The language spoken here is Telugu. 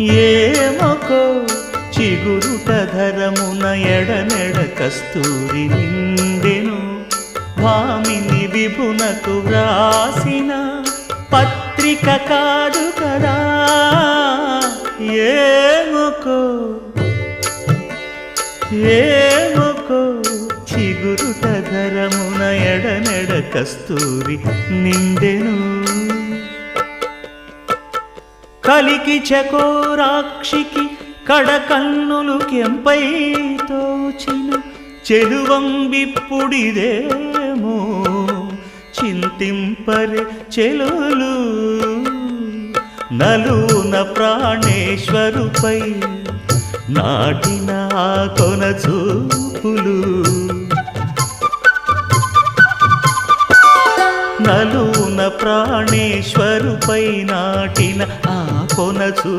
ఏమకో చిగురుట ధరమున ఎడనెడ కస్తూరి నిండెను. భామిని విభునకు వ్రాసిన పత్రిక కాదు కదా. ఏమకో ఏమకో చిగురుట ధరమున ఎడనెడ కస్తూరి నిండెను. కలికి చకోరాక్షికి కడకన్నులు కెంపై తోచిన చెలువంబిప్పుడిదేమో చింతింపరే చెలులు. నలున ప్రాణేశ్వరుపై నాటిన కొన చూపులు. నలున ప్రాణేశ్వరుపై నాటిన ఆ కొనచూ